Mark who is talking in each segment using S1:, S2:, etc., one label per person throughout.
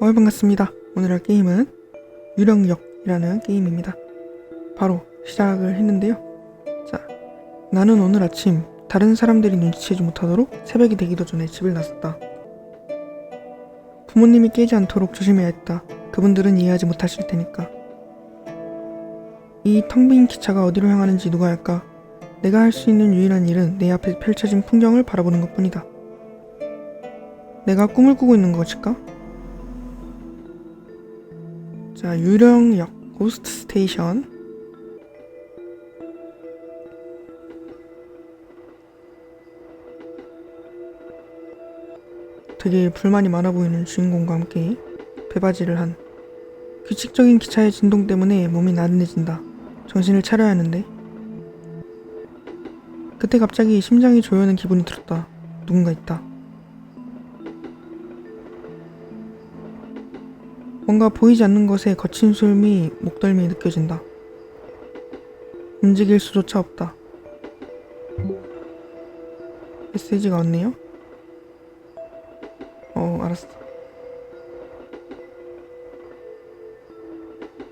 S1: 어, 반갑습니다. 오늘 할 게임은 유령역이라는 게임입니다. 바로 시작을 했는데요. 자, 나는 오늘 아침 다른 사람들이 눈치채지 못하도록 새벽이 되기도 전에 집을 나섰다. 부모님이 깨지 않도록 조심해야 했다. 그분들은 이해하지 못하실 테니까. 이 텅 빈 기차가 어디로 향하는지 누가 알까? 내가 할 수 있는 유일한 일은 내 앞에 펼쳐진 풍경을 바라보는 것 뿐이다. 내가 꿈을 꾸고 있는 것일까? 자, 유령역 고스트 스테이션. 되게 불만이 많아 보이는 주인공과 함께 배바지를 한 규칙적인 기차의 진동 때문에 몸이 나른해진다. 정신을 차려야 하는데. 그때 갑자기 심장이 조여오는 기분이 들었다. 누군가 있다. 뭔가 보이지 않는 것에 거친 숨이 목덜미에 느껴진다. 움직일 수조차 없다. 메시지가 왔네요? 어, 알았어.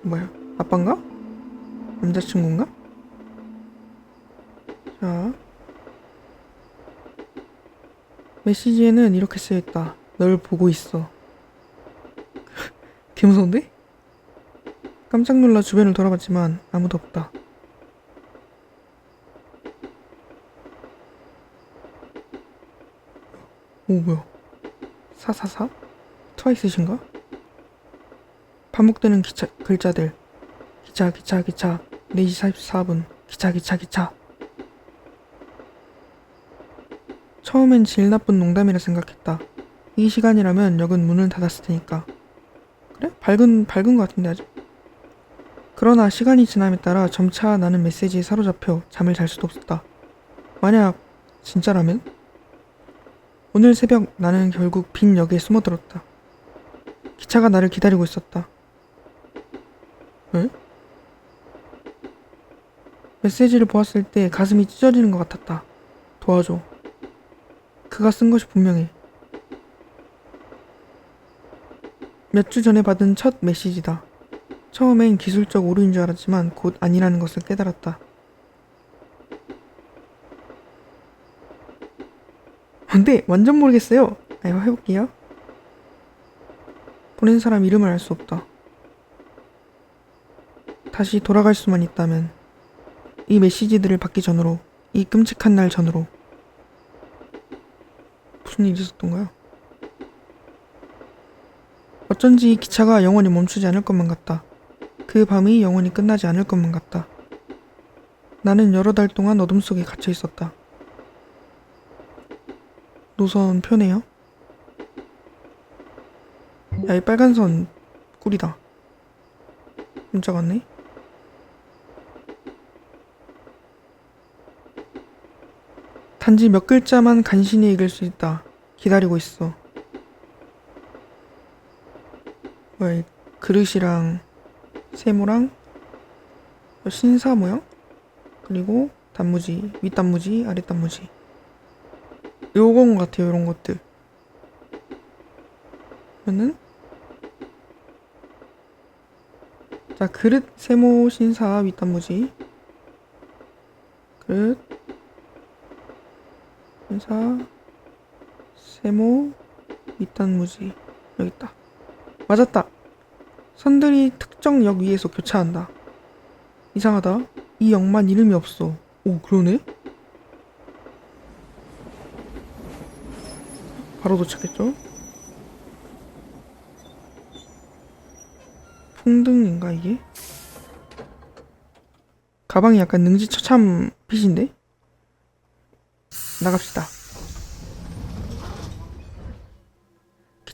S1: 뭐야? 아빠인가? 남자친구인가? 자. 메시지에는 이렇게 쓰여있다. 널 보고 있어. 개 무서운데? 깜짝 놀라 주변을 돌아봤지만 아무도 없다. 오 뭐야? 사사사? 트와이스신가? 반복되는 기차 글자들. 기차 기차 기차 4시 44분 기차 기차 기차 처음엔 질 나쁜 농담이라 생각했다. 이 시간이라면 역은 문을 닫았을 테니까. 그래? 밝은 밝은 것 같은데 아직. 그러나 시간이 지남에 따라 점차 나는 메시지에 사로잡혀 잠을 잘 수도 없었다. 만약 진짜라면? 오늘 새벽 나는 결국 빈 역에 숨어들었다. 기차가 나를 기다리고 있었다. 왜? 메시지를 보았을 때 가슴이 찢어지는 것 같았다. 도와줘. 그가 쓴 것이 분명해. 몇 주 전에 받은 첫 메시지다. 처음엔 기술적 오류인 줄 알았지만 곧 아니라는 것을 깨달았다. 근데 완전 모르겠어요. 아, 이거 해볼게요. 보낸 사람 이름을 알 수 없다. 다시 돌아갈 수만 있다면 이 메시지들을 받기 전으로 이 끔찍한 날 전으로 무슨 일이 있었던가요? 어쩐지 이 기차가 영원히 멈추지 않을 것만 같다. 그 밤이 영원히 끝나지 않을 것만 같다. 나는 여러 달 동안 어둠 속에 갇혀 있었다. 노선 표네요. 야, 이 빨간 선 꿀이다. 문자 왔네. 단지 몇 글자만 간신히 읽을 수 있다. 기다리고 있어. 이 그릇이랑 세모랑 신사 모양? 그리고 단무지, 윗단무지, 아랫단무지. 요건 것 같아요, 이런 것들. 그러면은 자, 그릇, 세모, 신사, 윗단무지. 그릇, 신사, 세모, 윗단무지. 여기 있다. 맞았다. 선들이 특정 역 위에서 교차한다. 이상하다. 이 역만 이름이 없어. 오, 그러네? 바로 도착했죠? 풍등인가 이게? 가방이 약간 능지처참 핏인데? 나갑시다.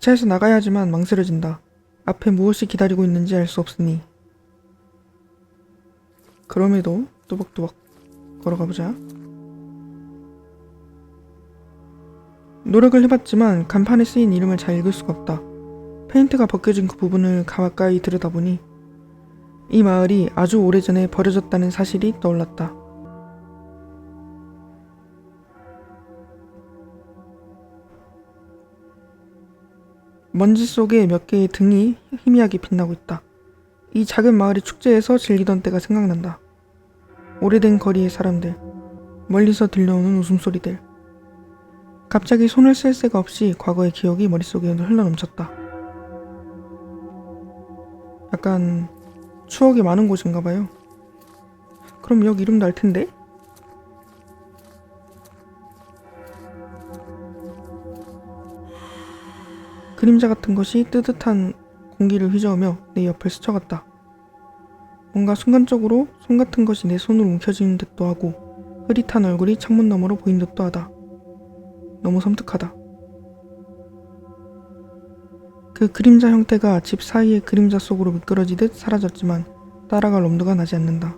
S1: 차에서 나가야 하지만 망설여진다. 앞에 무엇이 기다리고 있는지 알 수 없으니. 그럼에도 또박또박 걸어가 보자. 노력을 해봤지만 간판에 쓰인 이름을 잘 읽을 수가 없다. 페인트가 벗겨진 그 부분을 가까이 들여다보니 이 마을이 아주 오래전에 버려졌다는 사실이 떠올랐다. 먼지 속에 몇 개의 등이 희미하게 빛나고 있다. 이 작은 마을의 축제에서 즐기던 때가 생각난다. 오래된 거리의 사람들, 멀리서 들려오는 웃음소리들. 갑자기 손을 쓸 새가 없이 과거의 기억이 머릿속에 흘러넘쳤다. 약간 추억이 많은 곳인가 봐요. 그럼 여기 이름도 알 텐데? 그림자 같은 것이 뜨뜻한 공기를 휘저으며 내 옆을 스쳐갔다. 뭔가 순간적으로 손 같은 것이 내 손으로 움켜쥐는 듯도 하고 흐릿한 얼굴이 창문 너머로 보인 듯도 하다. 너무 섬뜩하다. 그 그림자 형태가 집 사이의 그림자 속으로 미끄러지듯 사라졌지만 따라갈 엄두가 나지 않는다.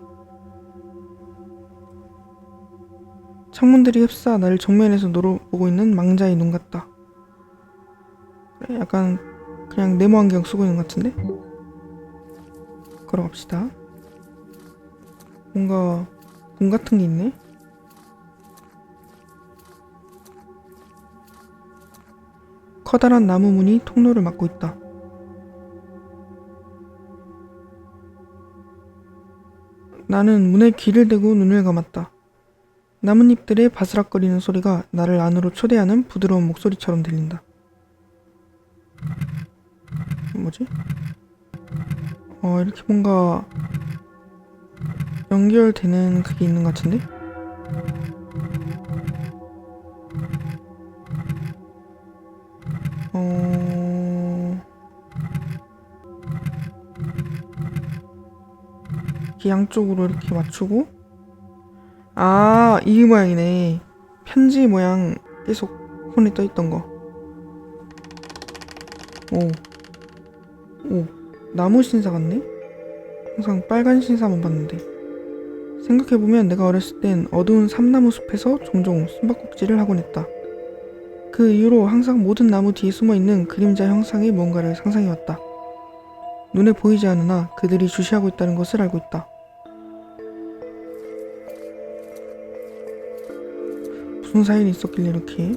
S1: 창문들이 흡사 나를 정면에서 노려보고 있는 망자의 눈 같다. 약간 그냥 네모 안경 쓰고 있는 것 같은데? 걸어갑시다. 뭔가 문 같은 게 있네? 커다란 나무 문이 통로를 막고 있다. 나는 문에 귀를 대고 눈을 감았다. 나뭇잎들의 바스락거리는 소리가 나를 안으로 초대하는 부드러운 목소리처럼 들린다. 뭐지? 어, 이렇게 뭔가 연결되는 그게 있는 것 같은데? 어... 이렇게 양쪽으로 이렇게 맞추고 아, 이 모양이네. 편지 모양 계속 폰에 떠있던 거. 오. 오. 나무 신사 같네? 항상 빨간 신사만 봤는데. 생각해보면 내가 어렸을 땐 어두운 삼나무 숲에서 종종 숨바꼭질을 하곤 했다. 그 이후로 항상 모든 나무 뒤에 숨어 있는 그림자 형상의 뭔가를 상상해왔다. 눈에 보이지 않으나 그들이 주시하고 있다는 것을 알고 있다. 무슨 사연이 있었길래 이렇게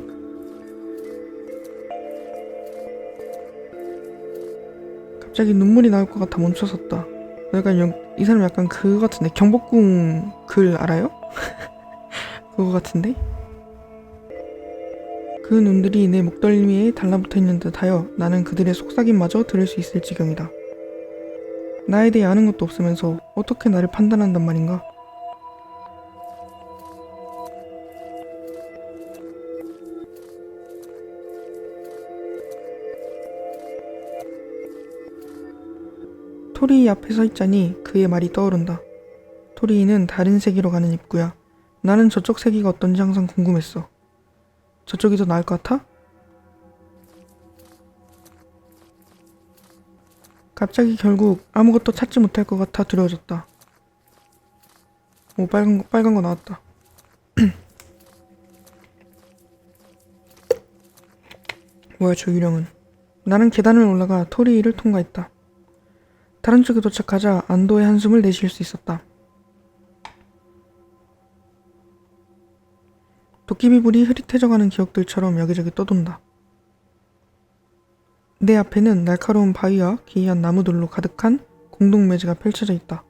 S1: 갑자기 눈물이 나올 것 같아 멈춰섰다. 영- 이 사람 약간 그거 같은데 경복궁 글 알아요? 그거 같은데? 그 눈들이 내 목덜미에 달라붙어 있는 듯하여 나는 그들의 속삭임마저 들을 수 있을 지경이다. 나에 대해 아는 것도 없으면서 어떻게 나를 판단한단 말인가? 토리이 앞에 서 있자니 그의 말이 떠오른다. 토리이는 다른 세계로 가는 입구야. 나는 저쪽 세계가 어떤지 항상 궁금했어. 저쪽이 더 나을 것 같아? 갑자기 결국 아무것도 찾지 못할 것 같아 두려워졌다. 오 빨간 거 빨간 거 나왔다. 뭐야 저 유령은? 나는 계단을 올라가 토리이를 통과했다. 다른 쪽에 도착하자 안도의 한숨을 내쉴 수 있었다. 도깨비불이 흐릿해져가는 기억들처럼 여기저기 떠돈다. 내 앞에는 날카로운 바위와 기이한 나무들로 가득한 공동매지가 펼쳐져 있다.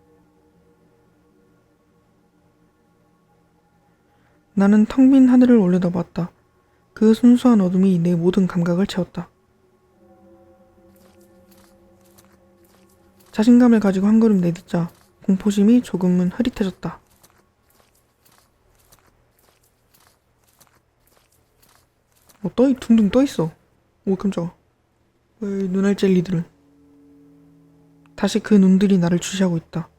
S1: 나는 텅 빈 하늘을 올려다봤다. 그 순수한 어둠이 내 모든 감각을 채웠다. 자신감을 가지고 한 걸음 내딛자 공포심이 조금은 흐릿해졌다. 어, 떠, 둥둥 떠 있어. 오, 깜짝아. 왜 눈알 젤리들은. 다시 그 눈들이 나를 주시하고 있다.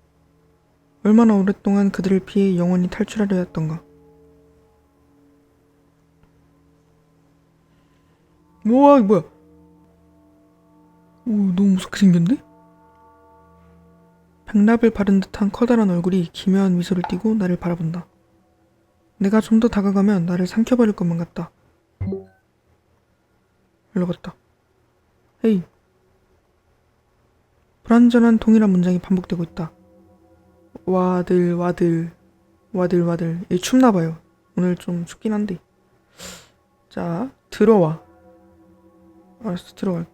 S1: 얼마나 오랫동안 그들을 피해 영원히 탈출하려 했던가. 우와, 뭐야. 오, 너무 무섭게 생겼는데? 백납을 바른 듯한 커다란 얼굴이 기묘한 미소를 띠고 나를 바라본다. 내가 좀 더 다가가면 나를 삼켜버릴 것만 같다. 일로 갔다. 헤이. 불완전한 동일한 문장이 반복되고 있다. 와들 와들 와들 와들. 이 춥나 봐요. 오늘 좀 춥긴 한데. 자 들어와. 알았어 들어갈게.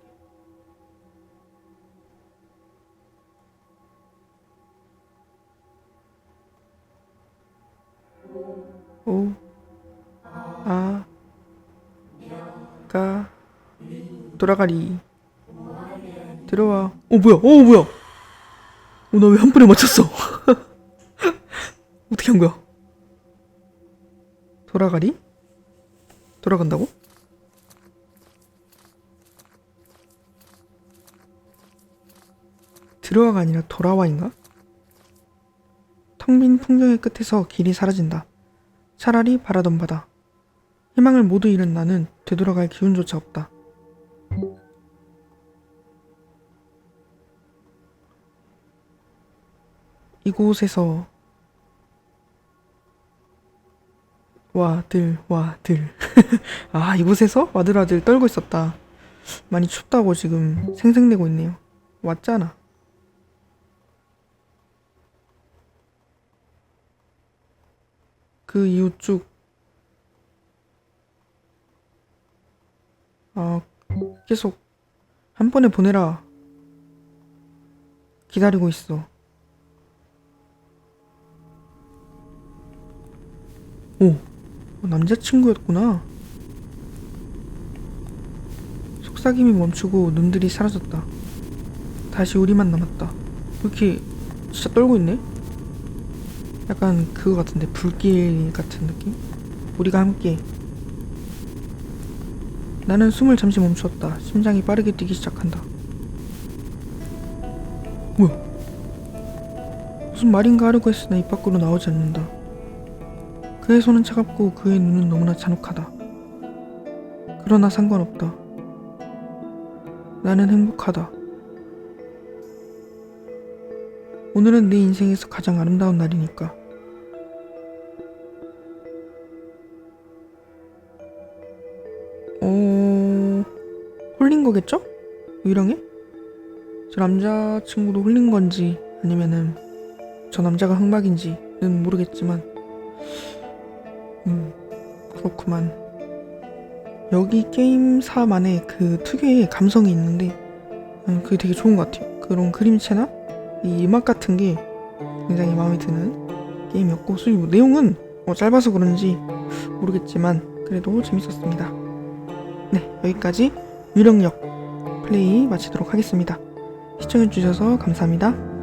S1: 오, 아, 가, 돌아가리. 들어와. 어, 뭐야? 어, 뭐야? 어, 나 왜 한 번에 맞췄어? 어떻게 한 거야? 돌아가리? 돌아간다고? 들어와가 아니라 돌아와인가? 텅 빈 풍경의 끝에서 길이 사라진다. 차라리 바라던 바다. 희망을 모두 잃은 나는 되돌아갈 기운조차 없다. 이곳에서 와들 와들 아 이곳에서 와들와들 떨고 있었다. 많이 춥다고 지금 생생내고 있네요. 왔잖아. 그쭉 아, 계속 한 번에 보내라. 기다리고 있어. 오, 남자친구였구나. 속삭임이 멈추고 눈들이 사라졌다. 다시 우리만 남았다. 이렇게 진짜 떨고 있네? 약간 그거 같은데 불길 같은 느낌? 우리가 함께 나는 숨을 잠시 멈추었다. 심장이 빠르게 뛰기 시작한다. 뭐야? 무슨 말인가 하려고 했으나 입 밖으로 나오지 않는다. 그의 손은 차갑고 그의 눈은 너무나 잔혹하다. 그러나 상관없다. 나는 행복하다. 오늘은 내 인생에서 가장 아름다운 날이니까. 어... 홀린 거겠죠? 유령에? 저 남자친구도 홀린 건지 아니면은 저 남자가 흑막인지는 모르겠지만 음 그렇구만 여기 게임사만의 그 특유의 감성이 있는데 음, 그게 되게 좋은 것 같아요 그런 그림체나 이 음악 같은 게 굉장히 마음에 드는 게임이었고 솔직히 뭐 내용은 뭐 짧아서 그런지 모르겠지만 그래도 재밌었습니다. 네 여기까지 유령역 플레이 마치도록 하겠습니다. 시청해주셔서 감사합니다